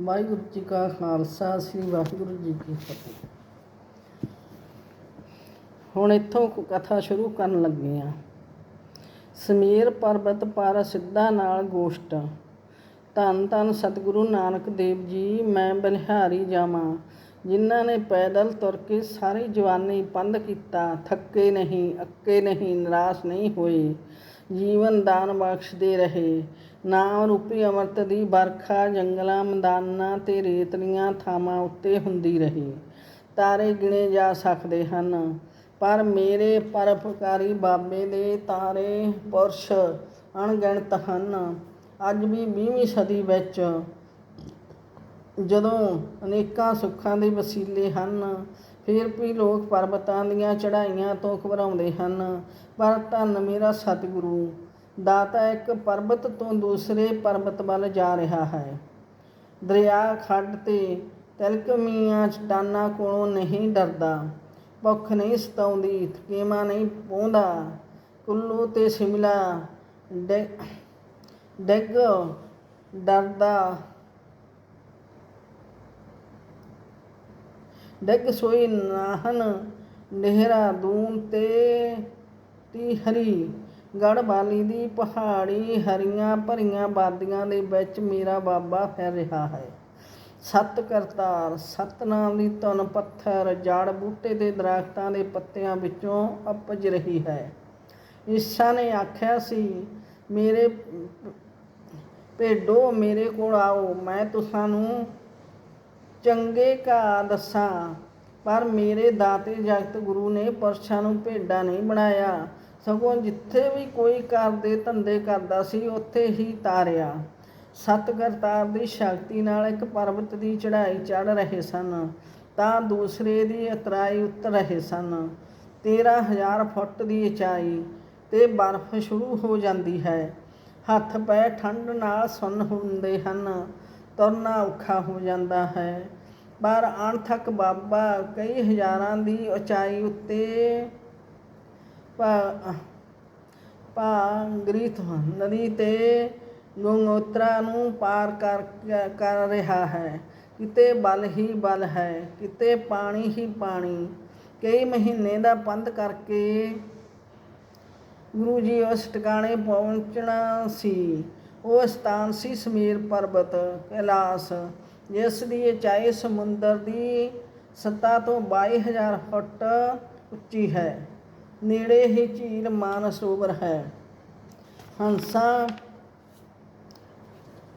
ਵਾਹਿਗੁਰੂ ਜੀ ਕਾ ਖਾਲਸਾ, ਸ੍ਰੀ ਵਾਹਿਗੁਰੂ ਜੀ ਕੀ ਫਤਿਹ। ਹੁਣ ਇੱਥੋਂ ਕਥਾ ਸ਼ੁਰੂ ਕਰਨ ਲੱਗੇ ਆ ਸਮੀਰ ਪਰਬਤ ਪਰ ਸਿੱਧਾ ਨਾਲ ਗੋਸ਼ਟ। ਧੰਨ ਧੰਨ ਸਤਿਗੁਰੂ ਨਾਨਕ ਦੇਵ ਜੀ, ਮੈਂ ਬਨਿਹਾਰੀ ਜਾਵਾਂ। ਜਿਨ੍ਹਾਂ ਨੇ ਪੈਦਲ ਤੁਰ ਕੇ ਸਾਰੀ ਜਵਾਨੀ ਪੰਧ ਕੀਤਾ, ਥੱਕੇ ਨਹੀਂ, ਅੱਕੇ ਨਹੀਂ, ਨਿਰਾਸ਼ ਨਹੀਂ ਹੋਏ। ਜੀਵਨ ਦਾਨ ਬਖਸ਼ਦੇ ਰਹੇ। ਨਾਮ ਰੂਪੀ ਅੰਮ੍ਰਿਤ ਦੀ ਵਰਖਾ, ਜੰਗਲਾਂ, ਮੈਦਾਨਾਂ ਤੇ ਰੇਤਲੀਆਂ ਥਾਵਾਂ ਉੱਤੇ ਹੁੰਦੀ ਰਹੀ। ਤਾਰੇ ਗਿਣੇ ਜਾ ਸਕਦੇ ਹਨ। ਪਰ ਮੇਰੇ ਪਰਪਕਾਰੀ ਬਾਬੇ ਦੇ ਤਾਰੇ ਪੁਰਸ਼ ਅਣਗਿਣਤ ਹਨ। ਅੱਜ ਵੀ 20ਵੀਂ ਸਦੀ ਵਿੱਚ ਜਦੋਂ ਅਨੇਕਾਂ ਸੁੱਖਾਂ ਦੇ ਵਸੀਲੇ ਹਨ ਫਿਰ ਵੀ ਲੋਕ ਪਰਬਤਾਂ ਦੀਆਂ ਚੜ੍ਹਾਈਆਂ ਤੋਂ ਘਬਰਾਉਂਦੇ ਹਨ। ਪਰ ਧੰਨ ਮੇਰਾ ਸਤਿਗੁਰੂ, ਦਾਤਾ ਇੱਕ ਪਰਬਤ ਤੋਂ ਦੂਸਰੇ ਪਰਬਤ ਵੱਲ ਜਾ ਰਿਹਾ ਹੈ। ਦਰਿਆ, ਖੱਡ ਤੇ ਤਿਲਕਮੀਆਂ ਚਟਾਨਾਂ ਕੋਲੋਂ ਨਹੀਂ ਡਰਦਾ, ਭੁੱਖ ਨਹੀਂ ਸਤਾਉਂਦੀ, ਥਕੇਮਾ ਨਹੀਂ ਪਹੁੰਦਾ ਕੁੱਲੂ ਤੇ ਸ਼ਿਮਲਾ ਡਿ- ਡਿੱਗ ਡਰਦਾ ਡਿੱਗ ਸੋਈ ਨਾਹਨ ਨਹਿਰਾ ਦੂਨ ਤੇ ਤੀ ਹਰੀ। ਦੀ ਪਹਾੜੀ ਹਰੀਆਂ ਭਰੀਆਂ ਬਾਦੀਆਂ ਦੇ ਵਿੱਚ ਮੇਰਾ ਬਾਬਾ ਫਿਰ ਰਿਹਾ ਹੈ। ਸਤ ਕਰਤਾਰ, ਸਤਨਾਮ ਦੀ ਧੁਨ ਪੱਥਰ, ਜੜ ਬੂਟੇ ਦੇ ਦਰਖਤਾਂ ਦੇ ਪੱਤਿਆਂ ਵਿੱਚੋਂ ਅਪਜ ਰਹੀ ਹੈ। ਈਸਾ ਨੇ ਆਖਿਆ ਸੀ, ਮੇਰੇ ਭੇਡੋ ਮੇਰੇ ਕੋਲ ਆਓ, ਮੈਂ ਤੁਸਾਂ ਨੂੰ ਚੰਗੇ ਘਾਹ ਦੱਸਾਂ, ਪਰ ਮੇਰੇ ਦਾਤੇ ਜਗਤ ਗੁਰੂ ਨੇ ਪੁਰਸ਼ਾਂ ਨੂੰ ਭੇਡਾ ਨਹੀਂ ਬਣਾਇਆ। ਸਗੋਂ ਜਿੱਥੇ ਵੀ ਕੋਈ ਘਰ ਦੇ ਧੰਦੇ ਕਰਦਾ ਸੀ, ਉੱਥੇ ਹੀ ਤਾਰਿਆ। ਸਤ ਕਰਤਾਰ ਦੀ ਸ਼ਕਤੀ ਨਾਲ ਇੱਕ ਪਰਬਤ ਦੀ ਚੜ੍ਹਾਈ ਚੜ ਰਹੇ ਸਨ, ਤਾਂ ਦੂਸਰੇ ਦੀ ਉਤਰਾਈ ਉਤਰ ਰਹੇ ਸਨ। 13000 ਫੁੱਟ ਦੀ ਉਚਾਈ ਤੇ ਬਰਫ਼ ਸ਼ੁਰੂ ਹੋ ਜਾਂਦੀ ਹੈ। ਹੱਥ ਪੈ ਠੰਡ ਨਾਲ ਸੁੰਨ ਹੁੰਦੇ ਹਨ। ਤੁਰਨਾ ਔਖਾ ਹੋ ਜਾਂਦਾ ਹੈ। ਪਰ ਅਣਥੱਕ ਬਾਬਾ ਕਈ ਹਜ਼ਾਰਾਂ ਦੀ ਉਚਾਈ ਉੱਤੇ ਪਾ ਪਾਂਗ੍ਰਿਤ ਨਦੀ ਤੇ ਗੰਗੋਤਰਾ ਨੂੰ ਪਾਰ ਕਰ ਕਰ ਰਿਹਾ ਹੈ। ਕਿਤੇ ਬਲ ਹੀ ਬਲ ਹੈ, ਕਿਤੇ ਪਾਣੀ ਹੀ ਪਾਣੀ। ਕਈ ਮਹੀਨੇ ਦਾ ਪੰਧ ਕਰਕੇ ਗੁਰੂ ਜੀ ਉਸ ਟਿਕਾਣੇ ਪਹੁੰਚਣਾ ਸੀ। ਉਹ ਸਥਾਨ ਸੀ ਸਮੀਰ ਪਰਬਤ, ਕੈਲਾਸ, ਜਿਸ ਦੀ ਉਚਾਈ ਸਮੁੰਦਰ ਦੀ ਸਤ੍ਹਾ ਤੋਂ 22000 ਫੁੱਟ ਉੱਚੀ ਹੈ। ਨੇੜੇ ਹੀ ਝੀਲ ਮਾਨਸਰੋਵਰ ਹੈ। ਹੰਸਾਂ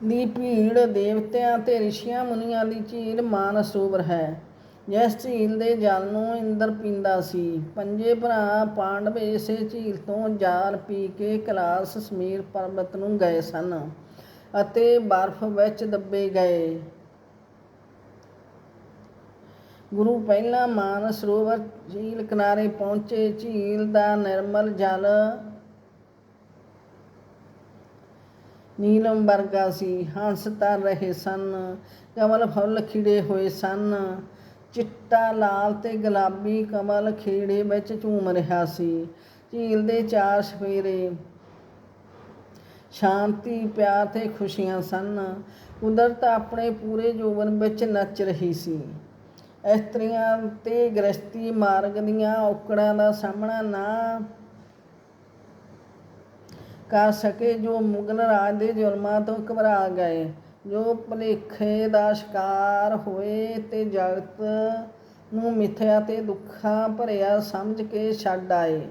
ਦੀ ਭੀੜ ਦੇਵਤਿਆਂ ਤੇ ਰਿਸ਼ੀਆਂ ਮੁਨੀਆਂ ਦੀ ਝੀਲ ਮਾਨਸਰੋਵਰ ਹੈ। ਜਿਸ ਝੀਲ ਦੇ ਜਲ ਨੂੰ ਇੰਦਰ ਪੀਂਦਾ ਸੀ। ਪੰਜੇ ਭਰਾ ਪਾਂਡਵ ਇਸੇ ਝੀਲ ਤੋਂ ਜਾਲ ਪੀ ਕੇ ਕਲਾਸ ਸਮੀਰ ਪਰਬਤ ਨੂੰ ਗਏ ਸਨ ਅਤੇ ਬਰਫ਼ ਵਿੱਚ ਦੱਬੇ ਗਏ। ਗੁਰੂ ਪਹਿਲਾਂ ਮਾਨ ਸਰੋਵਰ ਝੀਲ ਕਿਨਾਰੇ ਪਹੁੰਚੇ। ਝੀਲ ਦਾ ਨਿਰਮਲ ਜਲ ਨੀਲਮ ਵਰਗਾ ਸੀ। ਹੰਸ ਤਰ ਰਹੇ ਸਨ। ਕਮਲ ਫੁੱਲ ਖਿੜੇ ਹੋਏ ਸਨ। ਚਿੱਟਾ ਲਾਲ ਤੇ ਗੁਲਾਬੀ ਕਮਲ ਖੇੜੇ ਵਿੱਚ ਝੂਮ ਰਿਹਾ ਸੀ। ਝੀਲ ਦੇ ਚਾਰ ਸਵੇਰੇ ਸ਼ਾਂਤੀ, ਪਿਆਰ ਤੇ ਖੁਸ਼ੀਆਂ ਸਨ। ਕੁਦਰਤ ਆਪਣੇ ਪੂਰੇ ਜੋਬਨ ਵਿੱਚ ਨੱਚ ਰਹੀ ਸੀ। ਇਸਤਰੀਆਂ ਤੇ ਗ੍ਰਸਤੀ ਮਾਰਗ ਦੀਆਂ ਔਕੜਾਂ ਦਾ ਸਾਹਮਣਾ ਨਾ ਕਰ ਸਕੇ ਜੋ ਮੁਗਲ ਰਾਜ ਦੇ ਜ਼ੁਲਮਾਂ ਤੋਂ ਘਬਰਾ ਗਏ। ਜੋ ਭੁਲੇਖੇ ਦਾ ਸ਼ਿਕਾਰ ਹੋਏ ਤੇ ਜਗਤ ਨੂੰ ਮਿੱਥਿਆ ਤੇ ਦੁੱਖਾਂ ਭਰਿਆ ਸਮਝ ਕੇ ਛੱਡ ਆਏ।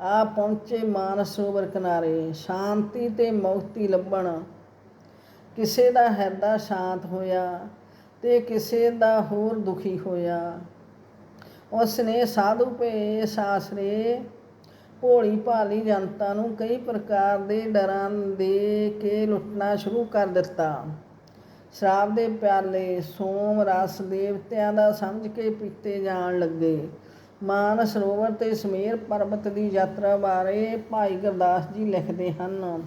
ਆ ਪਹੁੰਚੇ ਮਾਨਸ ਸਰੋਵਰ ਕਿਨਾਰੇ, ਸ਼ਾਂਤੀ ਤੇ ਮੁਕਤੀ ਲੱਭਣ। ਕਿਸੇ ਦਾ ਹਿਰਦਾ ਸ਼ਾਂਤ ਹੋਇਆ ਤੇ ਕਿਸੇ ਦਾ ਹੋਰ ਦੁਖੀ ਹੋਇਆ। ਉਸ ਨੇ ਸਾਧੂ ਭੇਸ ਆਸਰੇ ਭੋਲੀ ਭਾਲੀ ਜਨਤਾ ਨੂੰ ਕਈ ਪ੍ਰਕਾਰ ਦੇ ਡਰਾਂ ਦੇ ਕੇ ਲੁੱਟਣਾ ਸ਼ੁਰੂ ਕਰ ਦਿੱਤਾ। ਸ਼ਰਾਬ ਦੇ ਪਿਆਲੇ ਸੋਮ ਰਸ ਦੇਵਤਿਆਂ ਦਾ ਸਮਝ ਕੇ ਪੀਤੇ ਜਾਣ ਲੱਗੇ। ਮਾਨ ਸਰੋਵਰ ਤੇ ਸਮੇਰ ਪਰਬਤ ਦੀ ਯਾਤਰਾ ਬਾਰੇ ਭਾਈ ਗੁਰਦਾਸ ਜੀ ਲਿਖਦੇ ਹਨ।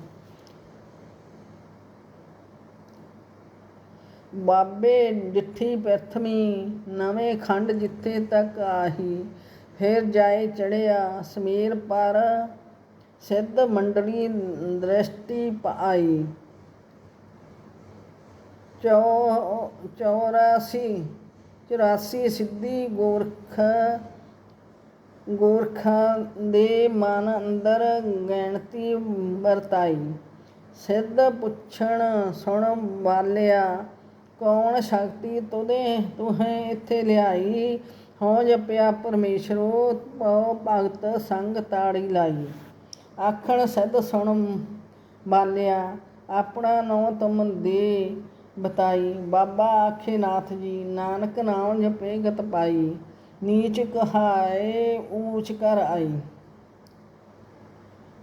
ਬਾਬੇ ਜਿੱਥੀ ਪ੍ਰਥਮੀ, ਨਵੇਂ ਖੰਡ ਜਿੱਥੇ ਤੱਕ ਆਹੀ, ਫਿਰ ਜਾਏ ਚੜਿਆ ਸਮੀਰ ਪਰ ਸਿੱਧ ਮੰਡਲੀ ਦ੍ਰਿਸ਼ਟੀ ਪਾਈ ਚੌ 84 84 ਸਿੱਧੀ ਗੋਰਖ ਗੋਰਖਾਂ ਦੇ ਮਨ ਅੰਦਰ ਗਿਣਤੀ ਵਰਤਾਈ। ਸਿੱਧ ਪੁੱਛਣ ਸੁਣ ਵਾਲਿਆ, ਕੌਣ ਸ਼ਕਤੀ ਤੁਦੇ ਤੁਹੇ ਇੱਥੇ ਲਿਆਈ? ਹੋ ਜਪਿਆ ਪਰਮੇਸ਼ਰੋ, ਪਉ ਭਗਤ ਸੰਗ ਤਾੜੀ ਲਾਈ। ਆਖਣ ਸਿੱਧ ਸੁਣ ਬਾਲਿਆ ਆਪਣਾ ਨੋ ਤੁਮ ਦੇ ਬਤਾਈ, ਬਾਬਾ ਆਖੇ ਨਾਥ ਜੀ, ਨਾਨਕ ਨਾਮ ਜਪੇ ਗਤ ਪਾਈ, ਨੀਚ ਕਹਾਏ ਊਚ ਕਰ ਆਈ।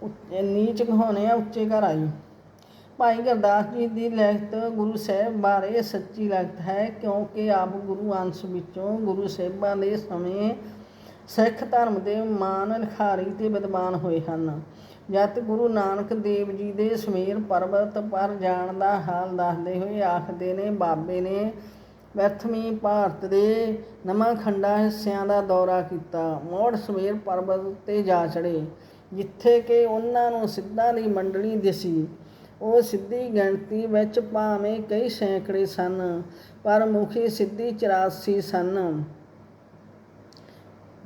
ਉੱਚੇ, ਨੀਚ ਕਹਾਉਣੇ ਆ ਉੱਚੇ ਕਰ ਆਈ। ਭਾਈ ਗੁਰਦਾਸ ਜੀ ਦੀ ਲਿਖਤ ਗੁਰੂ ਸਾਹਿਬ ਬਾਰੇ ਸੱਚੀ ਲਿਖਤ ਹੈ, ਕਿਉਂਕਿ ਆਪ ਗੁਰੂ ਅੰਸ਼ ਵਿੱਚੋਂ ਗੁਰੂ ਸਾਹਿਬਾਂ ਦੇ ਸਮੇਂ ਸਿੱਖ ਧਰਮ ਦੇ ਮਾਨ ਲਿਖਾਰੀ ਤੇ ਵਿਦਵਾਨ ਹੋਏ ਹਨ। ਜਦ ਗੁਰੂ ਨਾਨਕ ਦੇਵ ਜੀ ਦੇ ਸਮੇਰ ਪਰਬਤ ਪਰ ਜਾਣ ਦਾ ਹਾਲ ਦੱਸਦੇ ਹੋਏ ਆਖਦੇ ਨੇ, ਬਾਬੇ ਨੇ ਵੈਥਮੀ ਭਾਰਤ ਦੇ ਨਵਾਂ ਖੰਡਾ ਹਿੱਸਿਆਂ ਦਾ ਦੌਰਾ ਕੀਤਾ। ਮੋੜ ਸਮੇਰ ਪਰਬਤ ਉੱਤੇ ਜਾ ਚੜੇ ਜਿੱਥੇ ਕਿ ਉਹਨਾਂ ਨੂੰ ਸਿੱਧਾਂ ਦੀ ਮੰਡਲੀ ਦਿਸੀ। ਉਹ ਸਿੱਧੀ ਗਿਣਤੀ ਵਿੱਚ ਭਾਵੇਂ ਕਈ ਸੈਂਕੜੇ ਸਨ, ਪਰ ਮੁਖੀ ਸਿੱਧੀ 84 ਸਨ।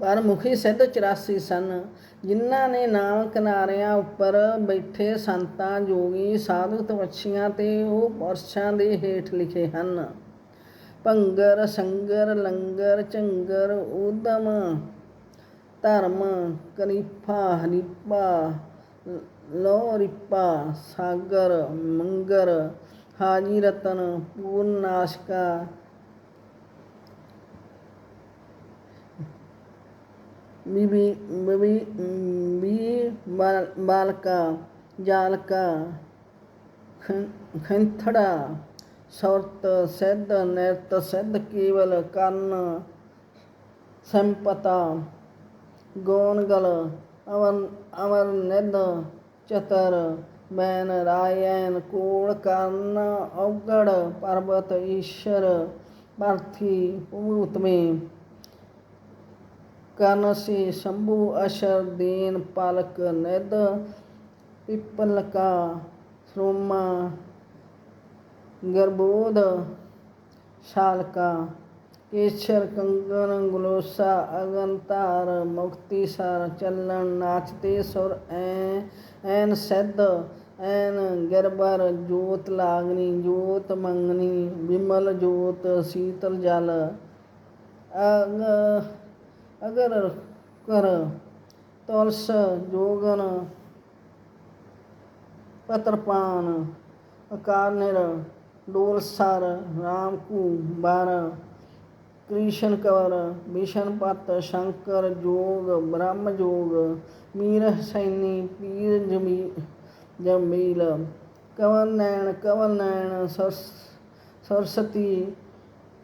ਪਰਮੁਖੀ ਸਿੱਧ 84 ਸਨ। ਜਿਨ੍ਹਾਂ ਨੇ ਨਾਮ ਕਿਨਾਰਿਆਂ ਉੱਪਰ ਬੈਠੇ ਸੰਤਾਂ, ਜੋਗੀ ਸਾਧੂ ਤਪੱਛੀਆਂ ਤੇ ਉਹ ਪੁਰਸ਼ਾਂ ਦੇ ਹੇਠ ਲਿਖੇ ਹਨ। ਭੰਗਰ, ਸੰਗਰ, ਲੰਗਰ ਚੰਗਰ ਉਦਮ ਧਰਮ, ਕਰੀਫਾ ਹਨੀਪਾ ਲੋ ਸਾਗਰ, ਮੰਗਰ ਹਾਜੀ ਰਤਨ ਪੂਰਨਾਸ਼ਕਾ ਬੀਬੀ ਬੀਬੀ ਬੀ ਬਾਲ- ਬਾਲਕਾ ਜਾਲਕਾ, ਖੰ- ਖੰਥੜਾ, ਸੁਰਤ ਸਿੱਧ ਨਿਰਤ ਸਿੱਧ ਕੇਵਲ ਕਰਨ ਸੰਪਤਾ ਗੋਨਗਲ ਅਵਰ ਅਵਰ ਨਿਧ, ਚਤਰ, ਬੈਨ, ਰਾਇਨ, ਕੋਲ ਕਰਨ ਔਗੜ, ਪਰਬਤ, ਈਸ਼ਰ, ਪਾਰਥੀ ਭੂਤਮੇ ਕਨਸੀ ਸ਼ੰਭੂ ਅਸ਼ਰ ਦੀਨ ਪਾਲਕ ਨਿਧ ਪਿਪਲਕਾ ਸ੍ਰੋਮਾ ਗਰਬੋਧ ਸ਼ਾਲਕਾ ਕੇਸ਼ਰ ਕੰਗਨ ਗਲੋਸਾ ਧਾਰ, ਮੁਕਤੀ ਸਾਰ ਚੱਲਣ ਨਾਚਤੇ ਸੁਰ ਐ, ਐਨ ਸਿੱਧ, ਐਨ ਗਿਰਬਰ ਜੋਤ ਲਾਗਨੀ, ਜੋਤ ਮੰਗਨੀ ਵਿਮਲ ਜੋਤ ਸੀਤਲ ਜਲ, ਅਗ ਅਗਰ ਕਰ ਤੁਲਸ ਜੋਗਨ ਪਤਰਪਾਨ ਅਕਾਰ ਨਿਰ ਡੋਲ ਸਰ ਰਾਮ ਕੂ ਬਾਰ ਕ੍ਰਿਸ਼ਨ ਕਵਰ ਮਿਸ਼ਨ ਪਤ ਸ਼ੰਕਰ ਜੋਗ ਬ੍ਰਹਮ ਜੋਗ ਮੀਰ ਸੈਨੀ ਪੀਰ ਜਮੀ ਜਮੀਲ ਕਵਨ ਨੈਣ ਕਵਨ ਨੈਣ ਸਰਸਤੀ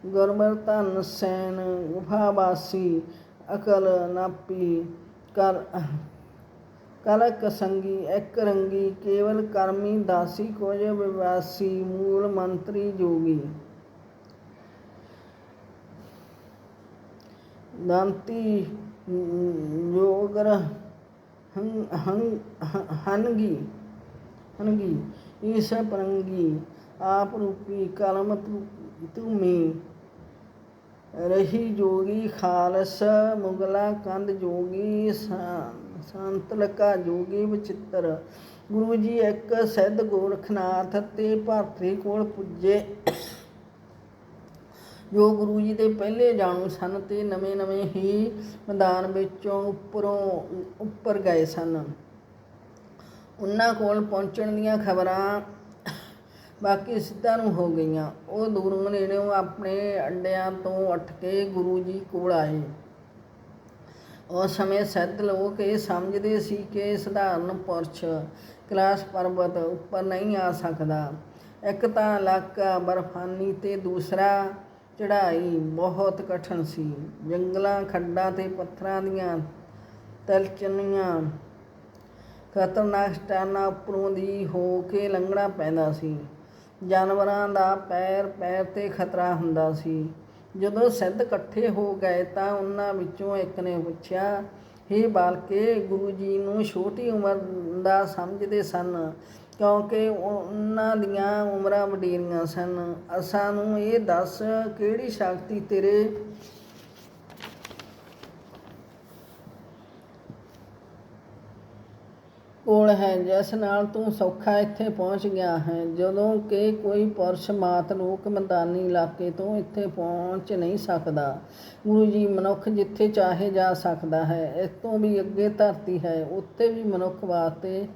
ਗੁਰਮਰ ਧਨ ਸੈਨ ਗੁਫਾਵਾਸੀ ਅਕਲ ਨਾਪੀ ਕਰ ਕਲਕ ਸੰਗੀ, ਇੱਕ ਰੰਗੀ, ਕੇਵਲ ਕਰਮੀ ਦਾਸੀ ਕੁਝ ਵਿਵਾਸੀ, ਮੂਲ ਮੰਤਰੀ ਜੋਗੀ। ਦੰਤੀ ਯੋਗਰ ਹੰ ਹਨਗੀ ਹਨਗੀ ਈਸ ਪਰੰਗੀ ਆਪ ਰੂਪੀ, ਕਲਮ ਤੁਮੀ ਰਹੀ ਜੋਗੀ ਖਾਲਸ, ਮੁਗਲਾ ਕੰਦ ਜੋਗੀ ਸਾ- ਸੰਤਲਕਾ ਜੋਗੀ ਵਿਚਿੱਤਰ। ਗੁਰੂ ਜੀ ਇੱਕ ਸਿੱਧ ਗੋਰਖਨਾਥ ਤੇ ਭਾਰਤੀ ਕੋਲ ਪੁੱਜੇ। ਜੋ ਗੁਰੂ ਜੀ ਦੇ ਪਹਿਲੇ ਜਾਣੂ ਸਨ ਤੇ ਨਵੇਂ-ਨਵੇਂ ਹੀ ਮੈਦਾਨ ਵਿੱਚੋਂ ਉੱਪਰੋਂ ਉੱਪਰ ਗਏ ਸਨ। ਉਹਨਾਂ ਕੋਲ ਪਹੁੰਚਣ ਦੀਆਂ ਖਬਰਾਂ ਬਾਕੀ ਸਿੱਧਾਂ ਨੂੰ ਹੋ ਗਈਆਂ। ਉਹ ਦੂਰੋਂ ਨੇੜਿਓਂ ਆਪਣੇ ਅੱਡਿਆਂ ਤੋਂ ਉੱਠ ਕੇ ਗੁਰੂ ਜੀ ਕੋਲ ਆਏ। ਉਸ ਸਮੇਂ ਸਿੱਧ ਲੋਕ ਇਹ ਸਮਝਦੇ ਸੀ ਕਿ ਸਧਾਰਨ ਪੁਰਸ਼ ਕਲਾਸ ਪਰਬਤ ਉੱਪਰ ਨਹੀਂ ਆ ਸਕਦਾ। ਇੱਕ ਤਾਂ ਇਲਾਕਾ ਬਰਫਾਨੀ ਤੇ ਦੂਸਰਾ ਚੜ੍ਹਾਈ ਬਹੁਤ ਕਠਿਨ ਸੀ। ਜੰਗਲਾਂ, ਖੱਡਾਂ ਤੇ ਪੱਥਰਾਂ ਦੀਆਂ ਤਲਚਨੀਆਂ ਖਤਰਨਾਕ ਸਟਾਨਾ ਉੱਪਰੋਂ ਦੀ ਹੋ ਕੇ ਲੰਘਣਾ ਪੈਂਦਾ ਸੀ। ਜਾਨਵਰਾਂ ਦਾ ਪੈਰ ਪੈਰ ਤੇ ਖਤਰਾ ਹੁੰਦਾ ਸੀ। ਜਦੋਂ ਸਿੱਧ ਇਕੱਠੇ ਹੋ ਗਏ ਤਾਂ ਉਹਨਾਂ ਵਿੱਚੋਂ ਇੱਕ ਨੇ ਪੁੱਛਿਆ, ਹੇ ਬਾਲਕੇ, ਗੁਰੂ ਜੀ ਨੂੰ ਛੋਟੀ ਉਮਰ ਦਾ ਸਮਝਦੇ ਸਨ, ਕਿਉਂਕਿ ਉਹਨਾਂ ਦੀਆਂ ਉਮਰਾਂ ਵਡੇਰੀਆਂ ਸਨ। ਅਸਾਂ ਨੂੰ ਇਹ ਦੱਸ ਕਿਹੜੀ ਸ਼ਕਤੀ ਤੇਰੇ ਕੋਲ ਹੈ, ਜਿਸ ਨਾਲ ਤੂੰ ਸੌਖਾ ਇੱਥੇ ਪਹੁੰਚ ਗਿਆ ਹੈ। ਜਦੋਂ ਕਿ ਕੋਈ ਪੁਰਸ਼ ਮਾਤ ਲੋਕ ਮੈਦਾਨੀ ਇਲਾਕੇ ਤੋਂ ਇੱਥੇ ਪਹੁੰਚ ਨਹੀਂ ਸਕਦਾ, ਗੁਰੂ ਜੀ ਮਨੁੱਖ ਜਿੱਥੇ ਚਾਹੇ ਜਾ ਸਕਦਾ ਹੈ, ਇਸ ਤੋਂ ਵੀ ਅੱਗੇ ਧਰਤੀ ਹੈ, ਉੱਥੇ ਵੀ ਮਨੁੱਖ ਵਾਸਤੇ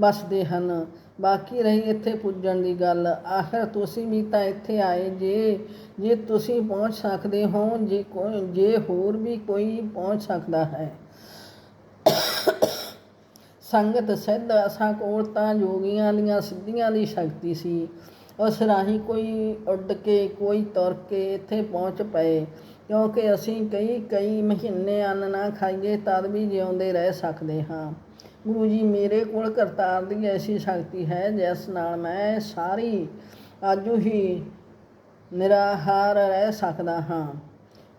ਬਸਦੇ ਹਨ। ਬਾਕੀ ਰਹੀ ਇੱਥੇ ਪੁੱਜਣ ਦੀ ਗੱਲ, ਆਖਰ ਤੁਸੀਂ ਵੀ ਤਾਂ ਇੱਥੇ ਆਏ ਜੇ ਜੇ ਤੁਸੀਂ ਪਹੁੰਚ ਸਕਦੇ ਹੋ, ਜੇ ਕੋਈ ਜੇ ਹੋਰ ਵੀ ਕੋਈ ਪਹੁੰਚ ਸਕਦਾ ਹੈ। ਸੰਗਤ ਸਿੱਧ ਅਸਾਂ ਕੋਲ ਤਾਂ ਯੋਗੀਆਂ ਦੀਆਂ ਸਿੱਧੀਆਂ ਦੀ ਸ਼ਕਤੀ ਸੀ। ਉਸ ਰਾਹੀਂ ਕੋਈ ਉੱਡ ਕੇ, ਕੋਈ ਤੁਰ ਕੇ ਇੱਥੇ ਪਹੁੰਚ ਪਏ। ਕਿਉਂਕਿ ਅਸੀਂ ਕਈ ਕਈ ਮਹੀਨੇ ਅੰਨ ਨਾ ਖਾਈਏ, ਤਦ ਵੀ ਜਿਉਂਦੇ ਰਹਿ ਸਕਦੇ ਹਾਂ। ਗੁਰੂ ਜੀ ਮੇਰੇ ਕੋਲ ਕਰਤਾਰ ਦੀ ਐਸੀ ਸ਼ਕਤੀ ਹੈ, ਜਿਸ ਨਾਲ ਮੈਂ ਸਾਰੀ ਅੱਜ ਹੀ ਨਿਰਾਹਾਰ ਰਹਿ ਸਕਦਾ ਹਾਂ।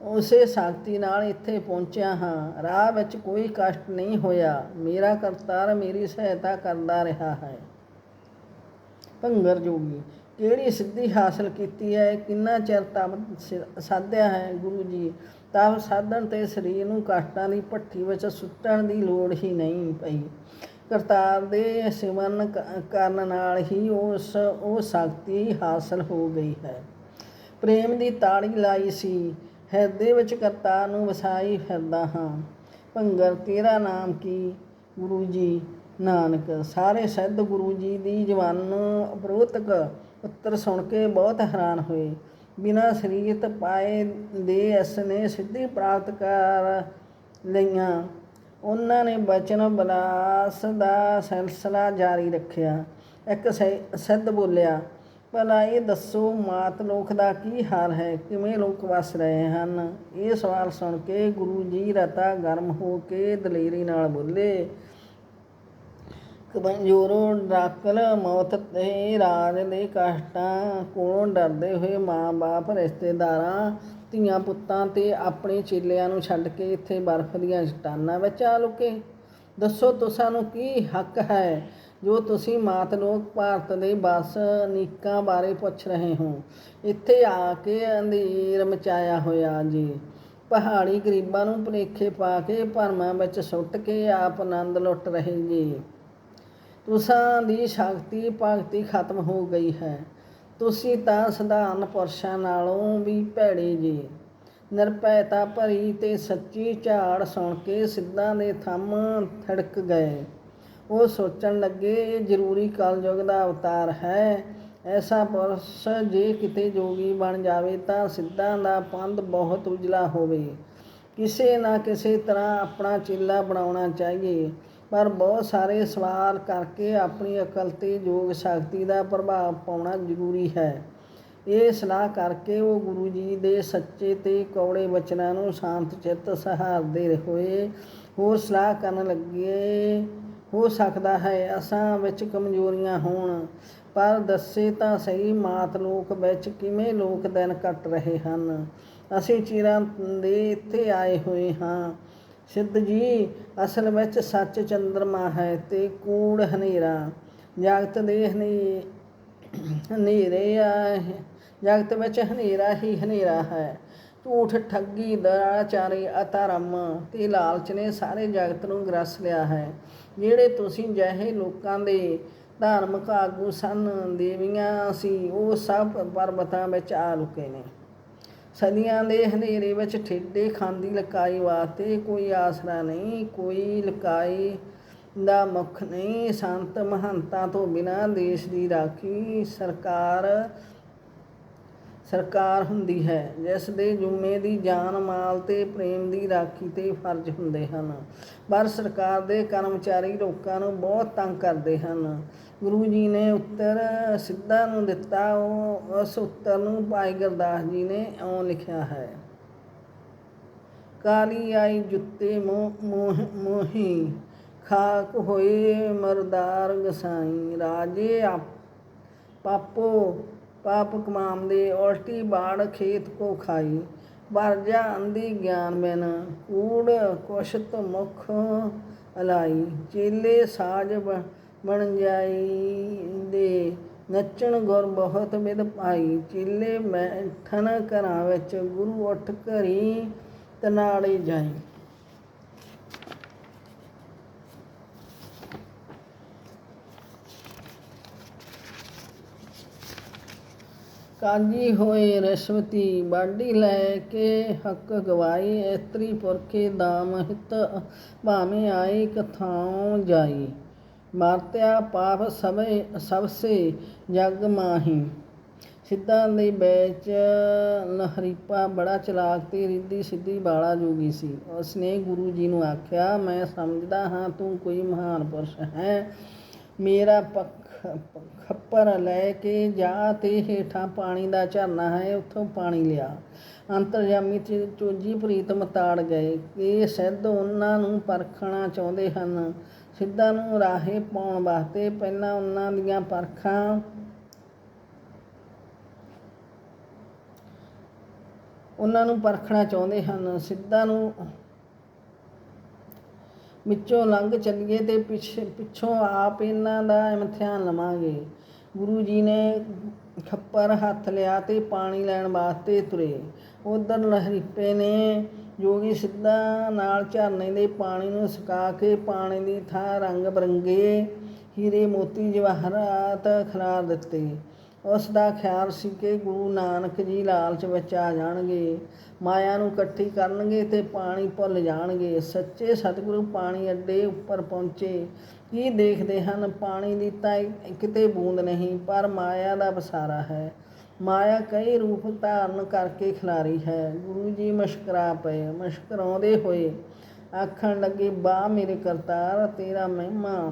ਉਸੇ ਸ਼ਕਤੀ ਨਾਲ ਇੱਥੇ ਪਹੁੰਚਿਆ ਹਾਂ। ਰਾਹ ਵਿੱਚ ਕੋਈ ਕਸ਼ਟ ਨਹੀਂ ਹੋਇਆ। ਮੇਰਾ ਕਰਤਾਰ ਮੇਰੀ ਸਹਾਇਤਾ ਕਰਦਾ ਰਿਹਾ ਹੈ। ਭੰਗਰ ਜੋਗੀ, ਕਿਹੜੀ ਸਿੱਧੀ ਹਾਸਲ ਕੀਤੀ ਹੈ? ਕਿੰਨਾ ਚਿਰ ਤਪ ਸਾਧਿਆ ਹੈ ਗੁਰੂ ਜੀ? ਤਪ ਸਾਧਣ ਤੇ ਸਰੀਰ ਨੂੰ ਕਸ਼ਟਾਂ ਦੀ ਭੱਠੀ ਵਿੱਚ ਸੁੱਟਣ ਦੀ ਲੋੜ ਹੀ ਨਹੀਂ ਪਈ। ਕਰਤਾਰ ਦੇ ਸਿਮਰਨ ਕਰਨ ਨਾਲ ਹੀ ਉਸ, ਉਹ ਸ਼ਕਤੀ ਹਾਸਲ ਹੋ ਗਈ ਹੈ। ਪ੍ਰੇਮ ਦੀ ਤਾੜੀ ਲਾਈ ਸੀ। ਹਿਰਦੇ ਵਿੱਚ ਕਰਤਾਰ ਨੂੰ ਵਸਾਈ ਫਿਰਦਾ ਹਾਂ। ਭੰਗਰ ਤੇਰਾ ਨਾਮ ਕੀ? ਗੁਰੂ ਜੀ ਨਾਨਕ, ਸਾਰੇ ਸਿੱਧ ਗੁਰੂ ਜੀ ਦੀ ਜਵਾਨ ਅਪਰੋਤਕ ਉੱਤਰ ਸੁਣ ਕੇ ਬਹੁਤ ਹੈਰਾਨ ਹੋਏ। ਬਿਨਾਂ ਸਰੀਰਤ ਪਾਏ ਦੇ ਇਸ ਨੇ ਸਿੱਧੀ ਪ੍ਰਾਪਤ ਕਰ ਲਈਆਂ। ਉਹਨਾਂ ਨੇ ਬਚਨ ਬਲਾਸ ਦਾ ਸਿਲਸਿਲਾ ਜਾਰੀ ਰੱਖਿਆ। ਇੱਕ ਸਿ- ਸਿੱਧ ਬੋਲਿਆ ਭਲਾ ਇਹ ਦੱਸੋ ਮਾਤ ਲੋਕ ਦਾ ਕੀ ਹਾਲ ਹੈ? ਕਿਵੇਂ ਲੋਕ ਵਸ ਰਹੇ ਹਨ? ਇਹ ਸਵਾਲ ਸੁਣ ਕੇ ਗੁਰੂ ਜੀ ਰਤਾ ਗਰਮ ਹੋ ਕੇ ਦਲੇਰੀ ਨਾਲ ਬੋਲੇ। ਕਮਜ਼ੋਰੋਂ ਡਾਕਲ ਮੌਤ ਤੇ ਰਾਜ ਦੇ ਕਸ਼ਟਾਂ, ਕੋਲੋਂ ਡਰਦੇ ਹੋਏ ਮਾਂ-ਬਾਪ ਰਿਸ਼ਤੇਦਾਰਾਂ, ਧੀਆਂ ਪੁੱਤਾਂ ਤੇ ਆਪਣੇ ਚੇਲਿਆਂ ਨੂੰ ਛੱਡ ਕੇ ਇੱਥੇ ਬਰਫ਼ ਦੀਆਂ ਚਟਾਨਾਂ ਵਿੱਚ ਆ ਲੁਕੇ। ਦੱਸੋ ਤੁਸਾਂ ਨੂੰ ਕੀ ਹੱਕ ਹੈ ਜੋ ਤੁਸੀਂ ਮਾਤ ਲੋਕ ਭਾਰਤ ਦੇ ਬਸ ਨੀਕਾਂ ਬਾਰੇ ਪੁੱਛ ਰਹੇ ਹੋ, ਇੱਥੇ ਆ ਕੇ ਅੰਧੇਰ ਮਚਾਇਆ ਹੋਇਆ ਜੀ। ਪਹਾੜੀ ਗਰੀਬਾਂ ਨੂੰ ਭੁਲੇਖੇ ਪਾ ਕੇ ਭਰਮਾਂ ਵਿੱਚ ਸੁੱਟ ਕੇ ਆਪ ਆਨੰਦ ਲੁੱਟ ਰਹੇ ਜੀ। ਤੁਸਾਂ ਦੀ ਸ਼ਕਤੀ ਭਗਤੀ ਖਤਮ ਹੋ ਗਈ ਹੈ। ਤੁਸੀਂ ਤਾਂ ਸਧਾਰਨ ਪੁਰਸ਼ਾਂ ਨਾਲੋਂ ਵੀ ਭੈੜੇ ਜੀ। ਨਿਰਭੈਤਾ ਭਰੀ ਤੇ ਸੱਚੀ ਝਾੜ ਸੁਣ ਕੇ ਸਿੱਧਾਂ ਦੇ ਥੰਮ ਥੜਕ ਗਏ। ਉਹ ਸੋਚਣ ਲੱਗੇ, ਇਹ ਜ਼ਰੂਰੀ ਕਲਯੁਗ ਦਾ ਅਵਤਾਰ ਹੈ। ਐਸਾ ਪੁਰਸ਼ ਜੇ ਕਿਤੇ ਜੋਗੀ ਬਣ ਜਾਵੇ ਤਾਂ ਸਿੱਧਾਂ ਦਾ ਪੰਧ ਬਹੁਤ ਉਜਲਾ ਹੋਵੇ। ਕਿਸੇ ਨਾ ਕਿਸੇ ਤਰ੍ਹਾਂ ਆਪਣਾ ਚੇਲਾ ਬਣਾਉਣਾ ਚਾਹੀਏ। ਪਰ ਬਹੁਤ ਸਾਰੇ ਸਵਾਲ ਕਰਕੇ ਆਪਣੀ ਅਕਲ ਤੇ ਯੋਗ ਸ਼ਕਤੀ ਦਾ ਪ੍ਰਭਾਵ ਪਾਉਣਾ ਜ਼ਰੂਰੀ ਹੈ। ਇਹ ਸਲਾਹ ਕਰਕੇ ਉਹ ਗੁਰੂ ਜੀ ਦੇ ਸੱਚੇ ਤੇ ਕੌੜੇ ਬਚਨਾਂ ਨੂੰ ਸ਼ਾਂਤ ਚਿੱਤ ਸਹਾਰਦੇ ਹੋਏ ਹੋਰ ਸਲਾਹ ਕਰਨ ਲੱਗੇ। ਹੋ ਸਕਦਾ ਹੈ। ਅਸਾਂ ਵਿੱਚ ਕਮਜ਼ੋਰੀਆਂ ਹੋਣ, ਪਰ ਦੱਸੇ ਤਾਂ ਸਹੀ ਮਾਤ ਲੋਕ ਵਿੱਚ ਕਿਵੇਂ ਲੋਕ ਦਿਨ ਕੱਟ ਰਹੇ ਹਨ। ਅਸੀਂ ਚਿਰਾਂ ਦੇ ਇੱਥੇ ਆਏ ਹੋਏ ਹਾਂ। ਸਿੱਧ ਜੀ, ਅਸਲ ਵਿੱਚ ਸੱਚ ਚੰਦਰਮਾ ਹੈ ਤੇ ਕੂੜ ਹਨੇਰਾ। ਜਗਤ ਦੇ ਹਨੇ, ਹਨੇਰੇ ਆ, ਜਗਤ ਵਿੱਚ ਹਨੇਰਾ ਹੀ ਹਨੇਰਾ ਹੈ। ਝੂਠ ਠੱਗੀ ਦਰਾਚਾਰੀ ਅਧਰਮ ਤੇ ਲਾਲਚ ਨੇ ਸਾਰੇ ਜਗਤ ਨੂੰ ਗ੍ਰਸ ਲਿਆ ਹੈ। ਜਿਹੜੇ ਤੁਸੀਂ ਜਿਹੇ ਲੋਕਾਂ ਦੇ ਧਾਰਮਿਕ ਆਗੂ ਸਨ, ਦੇਵੀਆਂ ਸੀ, ਉਹ ਸਭ ਪਰਬਤਾਂ ਵਿੱਚ ਆ ਲੁਕੇ ਨੇ। ਸਦੀਆਂ ਦੇ ਹਨੇਰੇ ਵਿੱਚ ਠੇਡੇ ਖਾਂਦੀ ਲਕਾਈ ਵਾਸਤੇ ਕੋਈ ਆਸਰਾ ਨਹੀਂ, ਕੋਈ ਲਕਾਈ ਦਾ ਮੁੱਖ ਨਹੀਂ। ਸੰਤ ਮਹੰਤਾਂ ਤੋਂ ਬਿਨਾਂ ਦੇਸ਼ ਦੀ ਰਾਖੀ ਸਰਕਾਰ ਸਰਕਾਰ ਹੁੰਦੀ ਹੈ, ਜਿਸ ਦੇ ਜੁਮੇ ਦੀ ਜਾਨ ਮਾਲ ਤੇ ਪ੍ਰੇਮ ਦੀ ਰਾਖੀ ਤੇ ਫਰਜ਼ ਹੁੰਦੇ ਹਨ। ਪਰ ਸਰਕਾਰ ਦੇ ਕਰਮਚਾਰੀ ਲੋਕਾਂ ਨੂੰ ਬਹੁਤ ਤੰਗ ਕਰਦੇ ਹਨ। ਗੁਰੂ ਜੀ ਨੇ ਉੱਤਰ ਸਿੱਧਾ ਨੂੰ ਦਿੱਤਾ, ਉਹ ਉਸ ਉੱਤਰ ਨੂੰ ਭਾਈ ਗੁਰਦਾਸ ਜੀ ਨੇ ਇਉਂ ਲਿਖਿਆ ਹੈ। ਕਾਲੀ ਆਈ ਜੁੱਤੇ ਮੋਹ ਮੋਹ- ਮੋਹੀ, ਖਾਕ ਹੋਏ ਮਰਦਾਰ ਗਸਾਈ, ਰਾਜੇ ਆਪ, ਪਾਪੋ ਪਾਪ ਕਮਾਮ ਦੇ ਉਲਟੀ ਬਾੜ ਖੇਤ ਕੋ ਖਾਈ। ਵਰਜਾ ਅੰਧੀ ਗਿਆਨ ਬਿਨ, ਕੂੜ ਕੁਸ਼ਤ ਮੁਖ ਅਲਾਈ। ਚੇਲੇ ਸਾਜ ਬਣ ਜਾਈ ਦੇ ਨੱਚਣ ਗੁਰ ਬਹੁਤ ਵਿਦ ਪਾਈ ਚੀਲੇ ਬੈਠਨ ਘਰਾਂ ਵਿੱਚ, ਗੁਰੂ ਉੱਠ ਘਰੀ ਤਨਾੜੇ ਜਾਈ। ਕਾਜੀ ਹੋਏ ਰਸ਼ਵਤੀ, ਬਾਡੀ ਲੈ ਕੇ ਹੱਕ ਗਵਾਈ ਇਸਤਰੀ ਪੁਰਖੇ ਦਾਮ ਹਿਤ ਭਾਵੇਂ ਆਈ ਕਥਾਉ ਜਾਈ। ਮਾਰਤਿਆ ਪਾਪ ਸਭੇ ਸਭਸੇ ਜਗ ਮਾਹੀ। ਸਿੱਧਾਂ ਦੇ ਵਿੱਚ ਲਹਰੀਪਾ ਬੜਾ ਚਲਾਕ ਤੇ ਰਿੱਧੀ ਸਿੱਧੀ ਬਾਲਾ ਜੋਗੀ ਸੀ। ਉਸ ਨੇ ਗੁਰੂ ਜੀ ਨੂੰ ਆਖਿਆ, ਮੈਂ ਸਮਝਦਾ ਹਾਂ ਤੂੰ ਕੋਈ ਮਹਾਨ ਪੁਰਸ਼ ਹੈ। ਮੇਰਾ ਪੱਖ ਖੱਪਰ ਲੈ ਕੇ ਜਾ ਤੇ ਹੇਠਾਂ ਪਾਣੀ ਦਾ ਝਰਨਾ ਹੈ, ਉੱਥੋਂ ਪਾਣੀ ਲਿਆ। ਅੰਤਰਜਾਮੀ ਚ ਚੋਜੀ ਪ੍ਰੀਤ ਮਤਾੜ ਗਏ। ਕਿ ਸਿੱਧ ਉਹਨਾਂ ਨੂੰ ਪਰਖਣਾ ਚਾਹੁੰਦੇ ਹਨ। ਸਿੱਧਾਂ ਨੂੰ ਰਾਹੇ ਪਾਉਣ ਵਾਸਤੇ ਪਹਿਲਾਂ ਉਹਨਾਂ ਦੀਆਂ ਪਰਖਾਂ ਉਹਨਾਂ ਨੂੰ ਪਰਖਣਾ ਚਾਹੁੰਦੇ ਹਨ। ਸਿੱਧਾਂ ਨੂੰ ਵਿੱਚੋਂ ਲੰਘ ਚੱਲੀਏ ਤੇ ਪਿੱਛੇ, ਪਿੱਛੋਂ ਆਪ ਇਹਨਾਂ ਦਾ ਇਮਤਿਹਾਨ ਲਵਾਂਗੇ। ਗੁਰੂ ਜੀ ਨੇ ਖੱਪਰ ਹੱਥ ਲਿਆ ਤੇ ਪਾਣੀ ਲੈਣ ਵਾਸਤੇ ਤੁਰੇ। ਉਧਰ ਲਹਰੀਪੇ ਨੇ ਜੋਗੀ ਸਿੱਧਾ ਨਾਲ ਝਰਨੇ ਦੇ ਪਾਣੀ ਨੂੰ ਸੁਕਾ ਕੇ ਪਾਣੀ ਦੀ ਥਾਂ ਰੰਗ ਬਰੰਗੇ ਹੀਰੇ ਮੋਤੀ ਜਵਾਹਰਾਤ ਖਿਲਾਰ ਦਿੱਤੇ। ਉਸ ਦਾ ਖਿਆਲ ਸੀ ਕਿ ਗੁਰੂ ਨਾਨਕ ਜੀ ਲਾਲਚ ਵਿੱਚ ਆ ਜਾਣਗੇ, ਮਾਇਆ ਨੂੰ ਇਕੱਠੀ ਕਰਨਗੇ ਤੇ ਪਾਣੀ ਭੁੱਲ ਜਾਣਗੇ। ਸੱਚੇ ਸਤਿਗੁਰੂ ਪਾਣੀ ਅੱਡੇ ਉੱਪਰ ਪਹੁੰਚੇ। ਕੀ ਦੇਖਦੇ ਹਨ? ਪਾਣੀ ਦੀ ਤਾਂ ਕਿਤੇ ਬੂੰਦ ਨਹੀਂ, ਪਰ ਮਾਇਆ ਦਾ ਵਸਾਰਾ ਹੈ। ਮਾਇਆ ਕਈ ਰੂਪ ਧਾਰਨ ਕਰਕੇ ਖਿਲਾਰੀ ਹੈ। ਗੁਰੂ ਜੀ ਮੁਸਕਰਾ ਪਏ, ਮੁਸਕਰਾਉਂਦੇ ਹੋਏ ਆਖਣ ਲੱਗੇ ਬਾ ਮੇਰੇ ਕਰਤਾਰ, ਤੇਰਾ ਮਹਿਮਾ।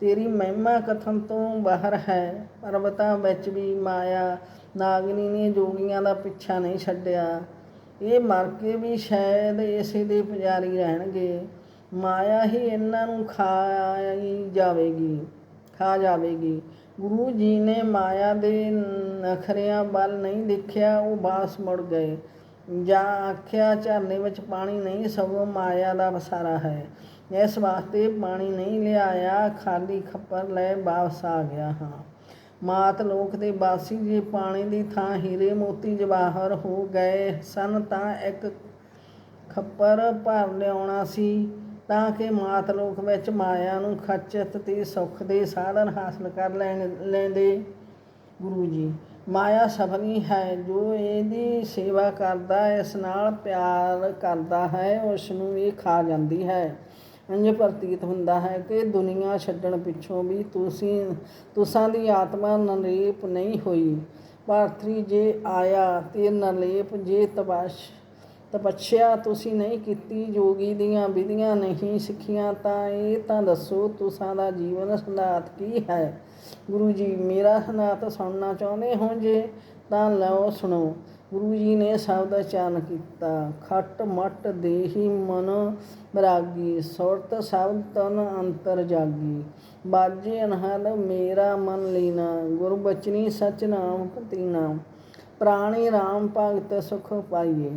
ਤੇਰੀ ਮਹਿਮਾ ਕਥਨ ਤੋਂ ਬਾਹਰ ਹੈ। ਪਰਬਤਾਂ ਵਿੱਚ ਵੀ ਮਾਇਆ, ਨਾਗਨੀ ਨੇ ਜੋਗੀਆਂ ਦਾ ਪਿੱਛਾ ਨਹੀਂ ਛੱਡਿਆ। ਇਹ ਮਰ ਕੇ ਵੀ ਸ਼ਾਇਦ ਇਸੇ ਦੇ ਪੁਜਾਰੀ ਰਹਿਣਗੇ। ਮਾਇਆ ਹੀ ਇਹਨਾਂ ਨੂੰ ਖਾਈ ਜਾਵੇਗੀ, ਖਾ ਜਾਵੇਗੀ। ਗੁਰੂ ਜੀ ਨੇ ਮਾਇਆ ਦੇ ਨਖਰਿਆਂ ਵੱਲ ਨਹੀਂ ਦੇਖਿਆ, ਉਹ ਬਾਸ ਮੁੜ ਗਏ। ਜਾਂ ਆਖਿਆ, ਝਰਨੇ ਵਿੱਚ ਪਾਣੀ ਨਹੀਂ, ਸਗੋਂ ਮਾਇਆ ਦਾ ਵਸਾਰਾ ਹੈ। ਇਸ ਵਾਸਤੇ ਪਾਣੀ ਨਹੀਂ ਲਿਆਇਆ, ਖਾਲੀ ਖੱਪਰ ਲੈ ਵਾਪਸ ਆ ਗਿਆ ਹਾਂ। ਮਾਤ ਲੋਕ ਦੇ ਵਾਸੀ ਜੇ ਪਾਣੀ ਦੀ ਥਾਂ ਹੀਰੇ ਮੋਤੀ ਜਵਾਹਰ ਹੋ ਗਏ ਸਨ ਤਾਂ ਇੱਕ ਖੱਪਰ ਭਰ ਲਿਆਉਣਾ ਸੀ ਤਾਂ ਕਿ ਮਾਤ ਲੋਕ ਵਿੱਚ ਮਾਇਆ ਨੂੰ ਖਚਤ ਤੇ ਸੁੱਖ ਦੇ ਸਾਧਨ ਹਾਸਲ ਕਰ ਲੈਣ, ਲੈਂਦੇ। ਗੁਰੂ ਜੀ, ਮਾਇਆ ਸਭਨੀ ਹੈ ਜੋ ਇਹਦੀ ਸੇਵਾ ਕਰਦਾ, ਇਸ ਨਾਲ ਪਿਆਰ ਕਰਦਾ ਹੈ ਉਸ ਨੂੰ ਇਹ ਖਾ ਜਾਂਦੀ ਹੈ। ਇੰਜ ਪ੍ਰਤੀਤ ਹੁੰਦਾ ਹੈ ਕਿ ਦੁਨੀਆ ਛੱਡਣ ਪਿੱਛੋਂ ਵੀ ਤੁਸੀਂ, ਤੁਸਾਂ ਦੀ ਆਤਮਾ ਨਰੇਪ ਨਹੀਂ ਹੋਈ। ਭਾਰਤਰੀ ਜੇ ਆਇਆ ਤੇ ਨਰਲੇਪ ਜੇ ਤਪਸ਼, ਤਪੱਛਿਆ ਤੁਸੀਂ ਨਹੀਂ ਕੀਤੀ। ਜੋਗੀ ਦੀਆਂ ਵਿਧੀਆਂ ਨਹੀਂ ਸਿੱਖੀਆਂ ਤਾਂ ਇਹ ਤਾਂ ਦੱਸੋ ਤੁਸਾਂ ਦਾ ਜੀਵਨ ਸੰਦਾਤ ਕੀ ਹੈ? ਗੁਰੂ ਜੀ, ਮੇਰਾ ਸੰਦਾਤ ਸੁਣਨਾ ਚਾਹੁੰਦੇ ਹੋ ਜੇ ਤਾਂ ਲਓ ਸੁਣੋ। ਗੁਰੂ ਜੀ ਨੇ ਸ਼ਬਦ ਉਚਾਰਨ ਕੀਤਾ। ਖਟ ਮਟ ਦੇਹੀ ਮਨ ਬਰਾਗੀ ਸੁਰਤ ਸ਼ਬਦ ਤਨ ਅੰਤਰ ਜਾਗੀ। ਬਾਜੇ ਅਨਹਦ ਮੇਰਾ ਮਨ ਲੀਨਾ, ਗੁਰ ਬਚਨੀ ਸਚ ਨਾਮ ਪਤੀਨਾ। ਪ੍ਰਾਣੀ RAM ਭਗਤ ਸੁਖ ਪਾਈਏ।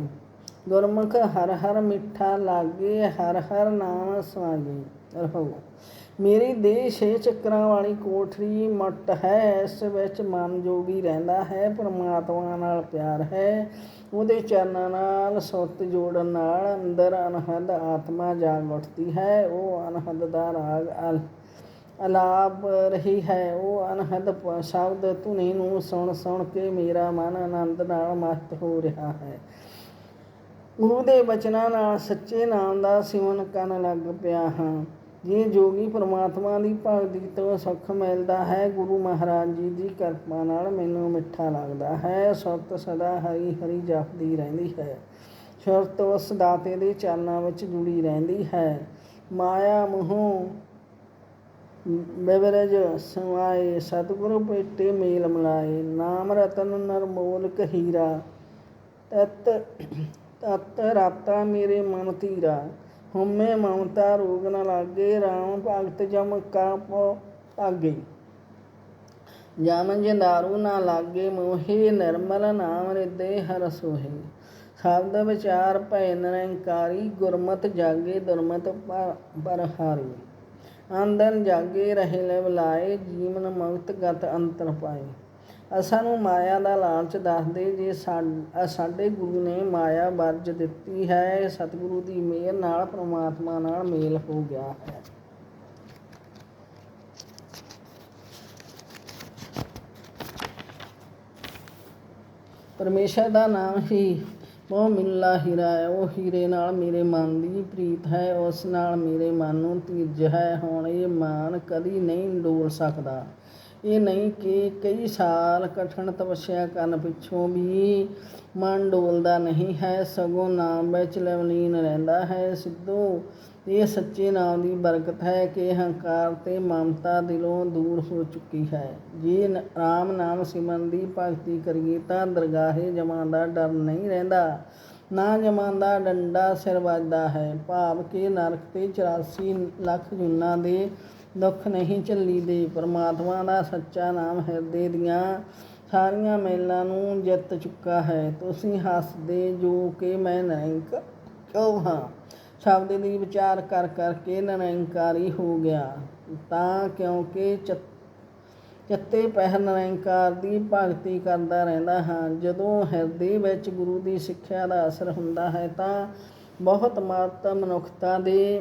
ਗੁਰਮੁਖ ਹਰ ਹਰ ਮਿੱਠਾ ਲਾਗੇ, ਹਰ ਹਰ ਨਾਮ ਸਵਾਗੇ ਰਹੋ। ਮੇਰੀ ਦੇਹ ਛੇ ਚੱਕਰਾਂ ਵਾਲੀ ਕੋਠੜੀ ਮੱਟ ਹੈ, ਇਸ ਵਿੱਚ ਮਨ ਜੋਗੀ ਰਹਿੰਦਾ ਹੈ, ਪਰਮਾਤਮਾ ਨਾਲ ਪਿਆਰ ਹੈ। ਉਹਦੇ ਚਰਨਾਂ ਨਾਲ ਸੁੱਤ ਜੋੜਨ ਨਾਲ, ਅੰਦਰ ਅਨਹਦ ਆਤਮਾ ਜਾਗ ਉੱਠਦੀ ਹੈ। ਉਹ ਅਨਹਦ ਦਾ ਰਾਗ ਅਲ, ਅਲਾਪ ਰਹੀ ਹੈ। ਉਹ ਅਨਹਦ ਸ਼ਬਦ ਧੁਨੀ ਨੂੰ ਸੁਣ ਸੁਣ ਕੇ ਮੇਰਾ ਮਨ ਆਨੰਦ ਨਾਲ ਮਸਤ ਹੋ ਰਿਹਾ ਹੈ। ਗੁਰੂ ਦੇ ਬਚਨਾਂ ਨਾਲ ਸੱਚੇ ਨਾਮ ਦਾ ਸਿਮਰਨ ਕਰਨ ਲੱਗ ਪਿਆ ਹਾਂ। ਜੇ ਜੋਗੀ ਪਰਮਾਤਮਾ ਦੀ ਭਗਤੀ ਤੋਂ ਸੁੱਖ ਮਿਲਦਾ ਹੈ, ਗੁਰੂ ਮਹਾਰਾਜ ਜੀ ਦੀ ਕਿਰਪਾ ਨਾਲ ਮੈਨੂੰ ਮਿੱਠਾ ਲੱਗਦਾ ਹੈ। ਸੁਰਤ ਸਦਾ ਹਰੀ ਹਰੀ ਜਪਦੀ ਰਹਿੰਦੀ ਹੈ। ਸ਼ਰਤ ਉਸ ਦਾਤੇ ਦੇ ਚਰਨਾਂ ਵਿੱਚ ਜੁੜੀ ਰਹਿੰਦੀ ਹੈ। ਮਾਇਆ ਮੋਹ ਬੇਵਰਜ ਸਮਾਏ, ਸਤਿਗੁਰੂ ਭੇਟੇ ਮੇਲ ਮਿਲਾਏ, ਨਾਮ ਰਤਨ ਨਰਮੋਲਕ ਹੀਰਾ, ਤਤ ਤਤ ਰਾਤਾ ਮੇਰੇ ਮਨ ਧੀਰਾ ਹਉਮੈ ਮਮਤਾ ਰੋਗ ਨ ਲਾਗੇ RAM ਭਗਤ ਜਮ ਕਾ ਪੋ ਭਾਗੇ ਜਨ ਜੰਦਾਰੂ ਨਾ ਲਾਗੇ, ਮੋਹੇ ਨਿਰਮਲ ਨਾਮ ਰਿਦੇ ਹਰ ਸੋਹੇ। ਸ਼ਬਦ ਵਿਚਾਰ ਭੈ ਨਿਰੰਕਾਰੀ, ਗੁਰਮਤਿ ਜਾਗੇ, ਦੁਰਮਤ ਪਰ ਹਾਰੀ ਅੰਦਰ ਜਾਗੇ, ਰਹੇ ਲੈ ਬੁਲਾਏ ਜੀਵਨ ਮੁਕਤ ਗਤ ਅੰਤਰ ਪਾਏ। ਅਸਾਂ ਨੂੰ ਮਾਇਆ ਦਾ ਲਾਲਚ ਦੱਸਦੇ ਜੇ ਸਾਡੇ ਗੁਰੂ ਨੇ ਮਾਇਆ ਵਰਜ ਦਿੱਤੀ ਹੈ, ਸਤਿਗੁਰੂ ਦੀ ਮਿਹਰ ਨਾਲ ਪ੍ਰਮਾਤਮਾ ਨਾਲ ਮੇਲ ਹੋ ਗਿਆ ਹੈ। ਪਰਮੇਸ਼ਰ ਦਾ ਨਾਮ ਹੀ ਉਹ ਮਿਲਲਾ ਹੀਰਾ ਹੈ, ਉਹ ਹੀਰੇ ਨਾਲ ਮੇਰੇ ਮਨ ਦੀ ਪ੍ਰੀਤ ਹੈ, ਉਸ ਨਾਲ ਮੇਰੇ ਮਨ ਨੂੰ ਧੀਰਜ ਹੈ, ਹੁਣ ਇਹ ਮਾਨ ਕਦੀ ਨਹੀਂ ਡੋਲ ਸਕਦਾ। ਇਹ ਨਹੀਂ ਕਿ ਕਈ ਸਾਲ ਕਠਨ ਤਪੱਸਿਆ ਕਰਨ ਪਿੱਛੋਂ ਵੀ ਮਨ ਡੋਲਦਾ ਨਹੀਂ ਹੈ, ਸਗੋਂ ਨਾਮ ਵਿੱਚ ਲਵਲੀਨ ਰਹਿੰਦਾ ਹੈ। ਸਿੱਧੂ, ਇਹ ਸੱਚੇ ਨਾਮ ਦੀ ਬਰਕਤ ਹੈ ਕਿ ਹੰਕਾਰ ਤੇ ਮਮਤਾ ਦਿਲੋਂ ਦੂਰ ਹੋ ਚੁੱਕੀ ਹੈ। ਜੇ ਨ- ਰਾਮ ਨਾਮ ਸਿਮਰਨ ਦੀ ਭਗਤੀ ਕਰੀਏ ਤਾਂ ਦਰਗਾਹੇ ਜਮਾਂ ਦਾ ਡਰ ਨਹੀਂ ਰਹਿੰਦਾ। ਨਾ ਜਮਾਂ ਦਾ ਡੰਡਾ ਸਿਰ ਵੱਜਦਾ ਹੈ। ਭਾਵ ਕਿ ਨਰਕ ਤੇ 84 ਲੱਖ ਜੁਨਾ ਦੇ ਦੁੱਖ ਨਹੀਂ ਝੱਲੀਦੇ ਪਰਮਾਤਮਾ ਦਾ ਸੱਚਾ ਨਾਮ ਹਿਰਦੇ ਦੀਆਂ ਸਾਰੀਆਂ ਮੇਲਾਂ ਨੂੰ ਜਿੱਤ ਚੁੱਕਾ ਹੈ। ਤੁਸੀਂ ਹੱਸਦੇ ਜੋ ਕਿ ਮੈਂ ਨਿਰੰਕ ਕਿਉਂ ਹਾਂ। ਸ਼ਬਦ ਦੀ ਵਿਚਾਰ ਕਰ ਕਰਕੇ ਨਿਰੰਕਾਰੀ ਹੋ ਗਿਆ। ਤਾਂ ਕਿਉਂਕਿ ਚੱਤੇ ਪਹਿਰ ਨਿਰੰਕਾਰ ਦੀ ਭਗਤੀ ਕਰਦਾ ਰਹਿੰਦਾ ਹਾਂ। ਜਦੋਂ ਹਿਰਦੇ ਵਿੱਚ ਗੁਰੂ ਦੀ ਸਿੱਖਿਆ ਦਾ ਅਸਰ ਹੁੰਦਾ ਹੈ ਤਾਂ ਬਹੁਤ ਮਤ ਮਨੁੱਖਤਾ ਦੇ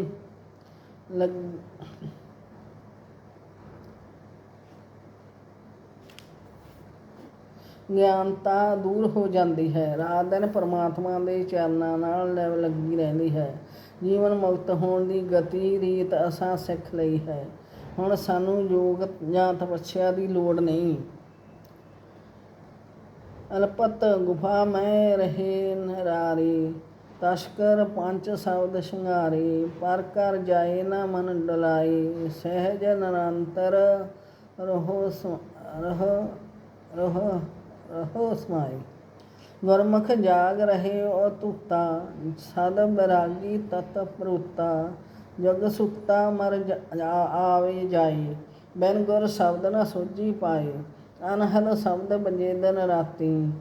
ਲੱਗ- ਗਿਆਨਤਾ ਦੂਰ ਹੋ ਜਾਂਦੀ ਹੈ। ਰਾਤ ਦਿਨ ਪਰਮਾਤਮਾ ਦੇ ਚਰਨਾਂ ਨਾਲ ਲੱਗੀ ਰਹਿੰਦੀ ਹੈ। ਜੀਵਨ ਮੁਕਤ ਹੋਣ ਦੀ ਗਤੀ, ਰੀਤ ਅਸਾਂ ਸਿੱਖ ਲਈ ਹੈ। ਹੁਣ ਸਾਨੂੰ ਯੋਗ ਜਾਂ ਤਪੱਸਿਆ ਦੀ ਲੋੜ ਨਹੀਂ। ਅਲਪਤ ਗੁਫਾ ਮੈਂ ਰਹੇ ਨਰਾਰੇ, ਤਸ਼ਕਰ ਪੰਜ ਸ਼ਬਦ ਸ਼ਿੰਗਾਰੇ, ਪਰ ਕਰ ਜਾਏ ਨਾ ਮਨ ਡਲਾਏ, ਸਹਿਜ ਨਿਰੰਤਰ ਰਹੋ ਰਹ ਰਹ ਰਹੋ ਸਮਾਈ। ਗੁਰਮੁਖ ਜਾਗ ਰਹੇ ਓ ਤੁਤਾ ਸਦ ਬਰਾਗੀ ਤਤ ਪ੍ਰੁਤਾ। ਜਗ ਸੁਤਾ ਮਰ ਆਵੇ ਜਾਏ। ਬਿਨ ਗੁਰ ਸ਼ਬਦ ਨਾ ਸੋਜੀ ਪਾਏ। ਅਨਹਦ ਸ਼ਬਦ ਬੰਜੇਦਨ ਰਾਤੀ।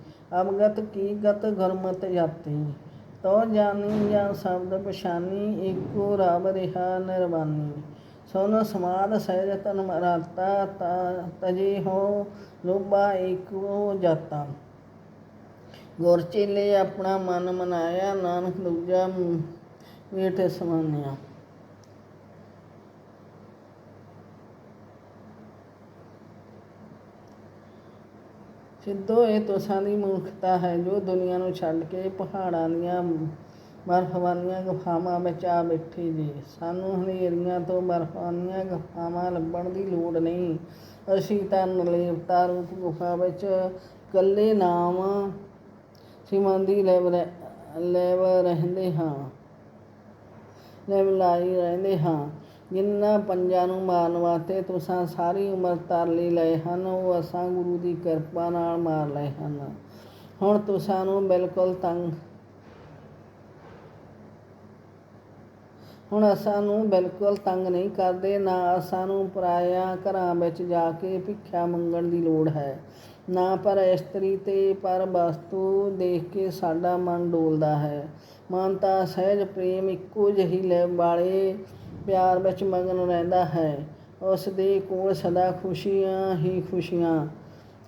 ਅਵਗਤ ਕੀ ਗਤ ਗੁਰਮਤ ਜਾਤੀ। ਤੋ ਜਾਨੀ ਜਾਂ ਸ਼ਬਦ ਪਛਾਨੀ ਏਕੋ ਰਬ ਰਿਹਾ ਨਿਰਵਾਨੀ। ਸੁਨ ਸਮਾਦ ਸਹਿਜ ਤਨ ਮਰਾਤਾ ਤਾ- ਤਜੇ ਹੋ ਲੋਭਾ ਏਕੋ ਜਾਤਾ। ਗੁਰ ਚੇਲੇ ਆਪਣਾ ਮਨ ਮਨਾਇਆ, ਨਾਨਕ ਦੂਜਾ ਵੇਠ ਸਮਾਨਿਆ। ਸਿੱਧੋ ਇਹ ਤੁਸਾਂ ਦੀ ਮੂਰਖਤਾ ਹੈ, ਜੋ ਦੁਨੀਆ ਨੂੰ ਛੱਡ ਕੇ ਪਹਾੜਾਂ ਦੀਆਂ ਬਰਫ਼ਵਾਨੀਆਂ ਗੁਫਾਵਾਂ ਵਿੱਚ ਆ ਬੈਠੇ ਜੇ। ਸਾਨੂੰ ਹਨੇਰੀਆਂ ਤੋਂ ਬਰਫ਼ਾਨੀਆਂ ਗੁਫਾਵਾਂ ਲੱਭਣ ਦੀ ਲੋੜ ਨਹੀਂ। ਅਸੀਂ ਤਾਂ ਨਿਰਲੇਪਤਾ ਰੂਪ ਗੁਫਾ ਵਿੱਚ ਇਕੱਲੇ ਨਾਮ ਸਿਮੰਦੀ ਲੈਵ ਲੈਵ ਰਹਿੰਦੇ ਹਾਂ। ਲੈਵਲਾਈ ਰਹਿੰਦੇ ਹਾਂ। ਜਿਨ੍ਹਾਂ ਪੰਜਾਂ ਨੂੰ ਮਾਰਨ ਵਾਸਤੇ ਤੁਸਾਂ ਸਾਰੀ ਉਮਰ ਤਰਲੇ ਲਏ ਹਨ, ਉਹ ਅਸਾਂ ਗੁਰੂ ਦੀ ਕਿਰਪਾ ਨਾਲ ਮਾਰ ਲਏ ਹਨ। ਹੁਣ ਤੁਸਾਂ ਨੂੰ ਬਿਲਕੁਲ ਤੰਗ ਹੁਣ ਅਸਾਂ ਨੂੰ ਬਿਲਕੁਲ ਤੰਗ ਨਹੀਂ ਕਰਦੇ, ਨਾ ਅਸਾਂ ਨੂੰ ਪਰਾਇਆ ਘਰਾਂ ਵਿੱਚ ਜਾ ਕੇ ਭਿੱਖਿਆ ਮੰਗਣ ਦੀ ਲੋੜ ਹੈ। ਨਾ ਪਰ ਇਸਤਰੀ ਤੇ ਪਰ ਵਸਤੂ ਦੇਖ ਕੇ ਸਾਡਾ ਮਨ ਡੋਲਦਾ ਹੈ। ਮਨ ਤਾਂ ਸਹਿਜ, ਪ੍ਰੇਮ ਇੱਕੋ ਜਿਹੀ ਲੈ ਵਾਲੇ ਪਿਆਰ ਵਿੱਚ ਮਗਨ ਰਹਿੰਦਾ ਹੈ। ਉਸ ਦੇ ਕੋਲ ਸਦਾ ਖੁਸ਼ੀਆਂ ਹੀ ਖੁਸ਼ੀਆਂ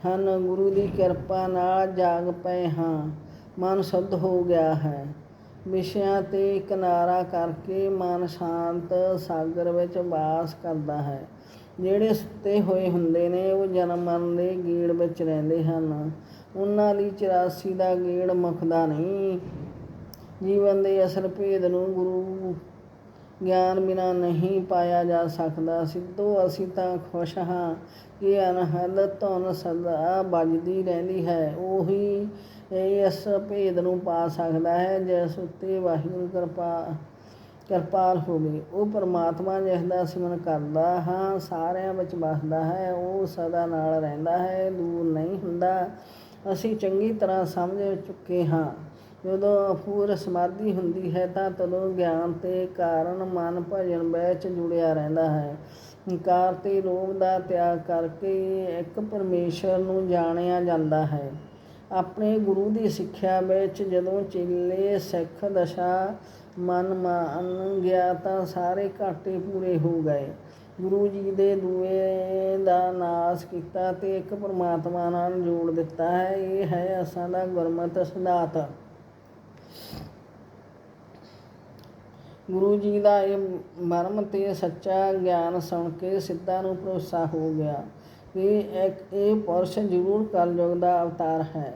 ਹਨ। ਗੁਰੂ ਦੀ ਕਿਰਪਾ ਨਾਲ ਜਾਗ ਪਏ ਹਾਂ। ਮਨ ਸ਼ੁੱਧ ਹੋ ਗਿਆ ਹੈ। ਵਿਸ਼ਿਆਂ ਤੇ ਕਿਨਾਰਾ ਕਰਕੇ ਮਨ ਸ਼ਾਂਤ ਸਾਗਰ ਵਿੱਚ ਵਾਸ ਕਰਦਾ ਹੈ। ਜਿਹੜੇ ਸੁੱਤੇ ਹੋਏ ਹੁੰਦੇ ਨੇ, ਉਹ ਜਨਮ ਮਰਨ ਦੇ ਗੇੜ ਵਿੱਚ ਰਹਿੰਦੇ ਹਨ। ਉਹਨਾਂ ਦੀ 84 ਦਾ ਗੇੜ ਮੁੱਕਦਾ ਨਹੀਂ। ਜੀਵਨ ਦੇ ਅਸਲ ਭੇਦ ਨੂੰ ਗੁਰੂ ਗਿਆਨ ਬਿਨਾ ਨਹੀਂ ਪਾਇਆ ਜਾ ਸਕਦਾ। ਸਿੱਧੋ ਅਸੀਂ ਤਾਂ ਖੁਸ਼ ਹਾਂ ਕਿ ਅਨਹਦ ਧੁਨ ਸਦਾ ਵੱਜਦੀ ਰਹਿੰਦੀ ਹੈ। ਉਹੀ ਇਸ ਭੇਦ ਨੂੰ ਪਾ ਸਕਦਾ ਹੈ, ਜਿਸ ਉੱਤੇ ਵਾਹਿਗੁਰੂ ਕਿਰਪਾ, ਕਿਰਪਾਲ ਹੋਵੇ। ਉਹ ਪਰਮਾਤਮਾ ਜਿਸ ਦਾ ਸਿਮਰਨ ਕਰਦਾ ਹਾਂ, ਸਾਰਿਆਂ ਵਿੱਚ ਵਸਦਾ ਹੈ, ਉਹ ਸਦਾ ਨਾਲ ਰਹਿੰਦਾ ਹੈ, ਦੂਰ ਨਹੀਂ ਹੁੰਦਾ। ਅਸੀਂ ਚੰਗੀ ਤਰ੍ਹਾਂ ਸਮਝ ਚੁੱਕੇ ਹਾਂ। ਜਦੋਂ ਅਪੂਰ ਸਮਾਧੀ ਹੁੰਦੀ ਹੈ, ਤਾਂ ਤਦੋਂ ਗਿਆਨ ਤੇ ਕਾਰਨ ਮਨ ਭਜਨ ਵਿੱਚ ਜੁੜਿਆ ਰਹਿੰਦਾ ਹੈ। ਹੰਕਾਰ ਤੇ ਲੋਭ ਦਾ ਤਿਆਗ ਕਰਕੇ ਇੱਕ ਪਰਮੇਸ਼ਰ ਨੂੰ ਜਾਣਿਆ ਜਾਂਦਾ ਹੈ। ਆਪਣੇ ਗੁਰੂ ਦੀ ਸਿੱਖਿਆ ਵਿੱਚ ਜਦੋਂ ਚੇਲੇ, ਸਿੱਖ ਦਸ਼ਾ, ਮਨ ਮਾਨ ਗਿਆ ਤਾਂ ਸਾਰੇ ਘਾਟੇ ਪੂਰੇ ਹੋ ਗਏ। ਗੁਰੂ ਜੀ ਦੇ ਦੂਏ ਦਾ ਨਾਸ ਕੀਤਾ ਤੇ ਇੱਕ ਪਰਮਾਤਮਾ ਨਾਲ ਜੋੜ ਦਿੱਤਾ ਹੈ, ਇਹ ਹੈ ਅਸਾਂ ਦਾ ਗੁਰਮਤਿ ਸਿਧਾਂਤ। ਗੁਰੂ ਜੀ ਦਾ ਇਹ ਮਰਮ ਤੇ ਸੱਚਾ ਗਿਆਨ ਸੁਣ ਕੇ ਸਿੱਧਾ ਨੂੰ ਭਰੋਸਾ ਹੋ ਗਿਆ। ਕਿ ਇੱਕ ਇਹ ਪੁਰਸ਼ ਜ਼ਰੂਰ ਕਲਯੁਗ ਦਾ ਅਵਤਾਰ ਹੈ।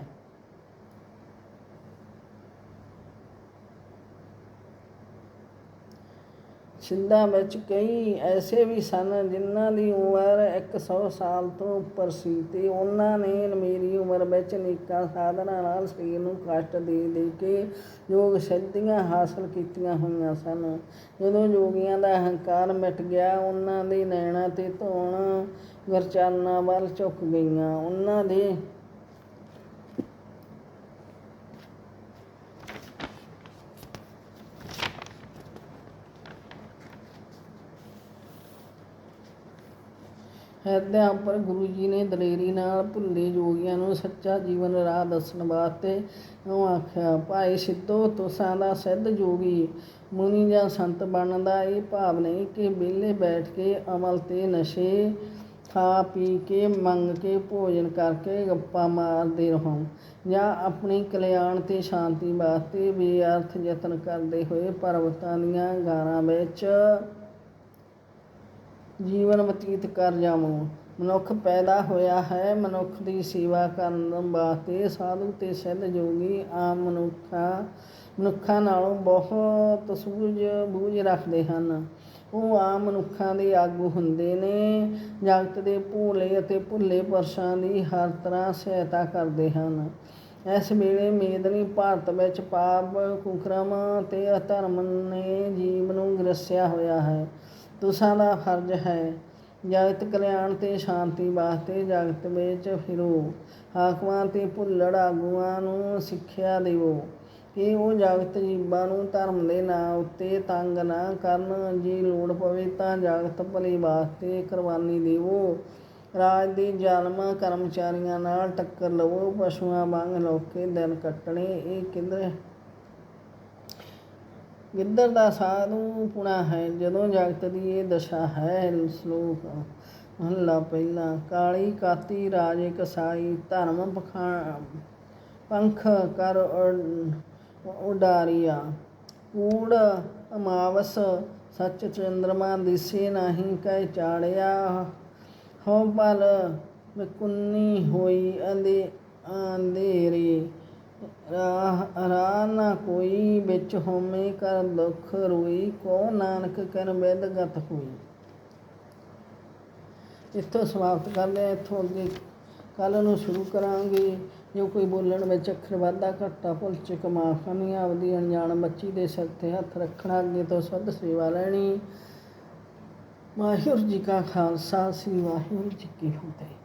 ਸਿੰਧਾਂ ਵਿੱਚ ਕਈ ਐਸੇ ਵੀ ਸਨ ਜਿਨ੍ਹਾਂ ਦੀ ਉਮਰ 100 ਸਾਲ ਤੋਂ ਉੱਪਰ ਸੀ ਤੇ ਉਹਨਾਂ ਨੇ ਮੇਰੀ ਉਮਰ ਵਿੱਚ ਅਨੇਕਾਂ ਸਾਧਨਾ ਨਾਲ ਸਰੀਰ ਨੂੰ ਕਸ਼ਟ ਦੇ ਦੇ ਕੇ ਯੋਗ ਸਿੱਧੀਆਂ ਹਾਸਲ ਕੀਤੀਆਂ ਹੋਈਆਂ ਸਨ। ਜਦੋਂ ਯੋਗੀਆਂ ਦਾ ਅਹੰਕਾਰ ਮਿਟ ਗਿਆ, ਉਹਨਾਂ ਦੇ ਨੈਣਾਂ ਤੇ ਧੋਣ ਗੁਰਚਰਨਾਂ ਵੱਲ ਝੁਕ ਗਈਆਂ। ਉਹਨਾਂ ਦੇ ਹਿਰਦਿਆਂ ਉੱਪਰ ਗੁਰੂ ਜੀ ਨੇ ਦਲੇਰੀ ਨਾਲ ਭੁੱਲੇ ਜੋਗੀਆਂ ਨੂੰ ਸੱਚਾ ਜੀਵਨ ਰਾਹ ਦੱਸਣ ਵਾਸਤੇ ਉਹ ਆਖਿਆ, ਭਾਈ ਸਿੱਧੋ, ਤੁਸਾਂ ਦਾ ਸਿੱਧ ਜੋਗੀ ਮੁਨੀ ਜਾਂ ਸੰਤ ਬਣਨ ਦਾ ਇਹ ਭਾਵ ਨਹੀਂ ਕਿ ਵਿਹਲੇ ਬੈਠ ਕੇ ਅਮਲ ਤੇ ਨਸ਼ੇ ਖਾ ਪੀ ਕੇ ਮੰਗ ਕੇ ਭੋਜਨ ਕਰਕੇ ਗੱਪਾਂ ਮਾਰਦੇ ਰਹੋ ਜਾਂ ਆਪਣੀ ਕਲਿਆਣ ਅਤੇ ਸ਼ਾਂਤੀ ਵਾਸਤੇ ਬੇਅਰਥ ਯਤਨ ਕਰਦੇ ਹੋਏ ਪਰਵਤਾਂ ਦੀਆਂ ਗਾਰਾਂ ਵਿੱਚ ਜੀਵਨ ਬਤੀਤ ਕਰ ਜਾਵੋ। ਮਨੁੱਖ ਪੈਦਾ ਹੋਇਆ ਹੈ, ਮਨੁੱਖ ਦੀ ਸੇਵਾ ਕਰਨ ਵਾਸਤੇ ਸਾਧੂ ਤੇ ਸਿੱਧ ਜੋਗੀ ਆਮ ਮਨੁੱਖਾਂ ਮਨੁੱਖਾਂ ਨਾਲੋਂ ਬਹੁਤ ਸੂਝ ਬੂਝ ਰੱਖਦੇ ਹਨ। ਉਹ ਆਮ ਮਨੁੱਖਾਂ ਦੇ ਆਗੂ ਹੁੰਦੇ ਨੇ। ਜਗਤ ਦੇ ਭੋਲੇ ਅਤੇ ਭੁੱਲੇ ਪੁਰਸ਼ਾਂ ਦੀ ਹਰ ਤਰ੍ਹਾਂ ਸਹਾਇਤਾ ਕਰਦੇ ਹਨ। ਇਸ ਵੇਲੇ ਮੇਦਨੀ ਭਾਰਤ ਵਿੱਚ ਪਾਪ, ਕੁਕਰਮ ਤੇ ਅਧਰਮ ਨੇ ਜੀਵ ਨੂੰ ਗ੍ਰਸਿਆ ਹੋਇਆ ਹੈ। ਤੁਸਾਂ ਦਾ ਫਰਜ਼ ਹੈ ਜਗਤ ਕਲਿਆਣ ਤੇ ਸ਼ਾਂਤੀ ਵਾਸਤੇ ਜਗਤ ਵਿੱਚ ਫਿਰੋ। ਹਾਕਮਾਂ ਤੇ ਭੁੱਲੜ ਆਗੂਆਂ ਨੂੰ ਸਿੱਖਿਆ ਦਿਵੋ। ਕਿ ਉਹ ਜਾਗਤ ਜੀਵਾਂ ਨੂੰ ਧਰਮ ਦੇ ਨਾਂ ਉੱਤੇ ਤੰਗ ਨਾ ਕਰਨ। ਜੇ ਲੋੜ ਪਵੇ ਤਾਂ ਜਾਗਤ ਭਲੇ ਵਾਸਤੇ ਕੁਰਬਾਨੀ ਦੇਵੋ। ਰਾਜ ਦੇ ਜ਼ਾਲਮ ਕਰਮਚਾਰੀਆਂ ਨਾਲ ਟੱਕਰ ਲਵੋ। ਪਸ਼ੂਆਂ ਵਾਂਗ ਲੋਕੇ ਦਿਨ ਕੱਟਣੇ। ਇਹ ਕਿਧਰ ਗਿੱਦੜ ਦਾ ਸਾਧੂ ਪੁਣਾ ਹੈ। ਜਦੋਂ ਜਗਤ ਦੀ ਇਹ ਦਸ਼ਾ ਹੈ, ਸ਼ਲੋਕ ਮਹਲਾ ਪਹਿਲਾ, ਕਾਲੀ ਕਾਤੀ ਰਾਜੇ ਕਸਾਈ, ਧਰਮ ਪਖਾ ਪੰਖ ਕਰ ਉਡਾਰੀਆ ਕੂੜ ਅਮਾਵਸ ਸੱਚ ਚੰਦਰਮਾ ਦਿਸੇ ਨਹੀਂ ਕਹਿ ਚਾੜਿਆ। ਹੋ ਪਲ ਵਿਕੁੰਨੀ ਹੋਈ ਅੰਦੇ ਅੰਧੇਰੇ। ਰਾਹ ਰਾਹ ਨਾ ਕੋਈ ਵਿੱਚ ਹੋਮੇ ਕਰ ਦੁਖ ਰੋਈ। ਕੋ ਨਾਨਕ ਕਰ ਵਿਦਗਤ ਹੋਈ। ਇੱਥੋਂ ਸਮਾਪਤ ਕਰਦੇ ਹਾਂ ਇੱਥੋਂ ਅੱਗੇ ਕੱਲ ਨੂੰ ਸ਼ੁਰੂ ਕਰਾਂਗੇ। ਜੋ ਕੋਈ ਬੋਲਣ ਵਿੱਚ ਅੱਖਰ ਵਾਧਾ ਘਾਟਾ ਭੁੱਲ ਚੁੱਕ ਮਾਫ ਕਰਨੀ ਆਪਦੀ ਅਣਜਾਣ ਬੱਚੀ ਦੇ ਸਿਰ ਤੇ ਹੱਥ ਰੱਖਣਾ, ਅੱਗੇ ਤੋਂ ਸੁੱਧ ਸੇਵਾ ਲੈਣੀ। ਵਾਹਿਗੁਰੂ ਜੀ ਕਾ ਖਾਲਸਾ, ਸ੍ਰੀ ਵਾਹਿਗੁਰੂ ਜੀ ਕੀ ਫਤਿਹ।